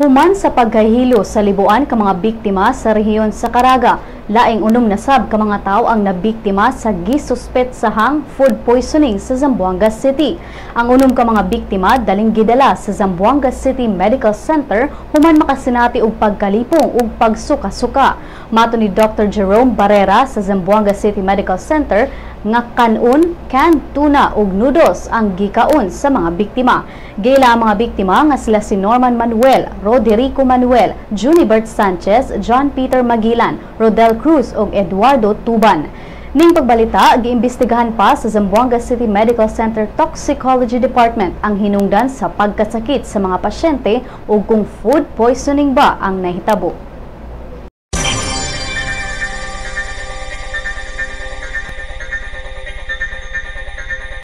Human sa pagkahilo sa libuan ka mga biktima sa rehiyon sa Caraga, laing unom na sab ka mga tao ang nabiktima sa gisuspet sahang food poisoning sa Zamboanga City. Ang unom ka mga biktima daling gidala sa Zamboanga City Medical Center human makasinati og pagkalipong ug pagsuka-suka. Mato ni Dr. Jerome Barrera sa Zamboanga City Medical Center nga kanon, canned tuna ug noodles ang gikaon sa mga biktima. Gila ang mga biktima nga sila si Norman Manuel, Roderico Manuel, Junibert Sanchez, John Peter Magilan, Rodel Cruz ug Eduardo Tuban. Ning pagbalita, giimbestigahan pa sa Zamboanga City Medical Center Toxicology Department ang hinungdan sa pagkasakit sa mga pasyente ug kung food poisoning ba ang nahitabo.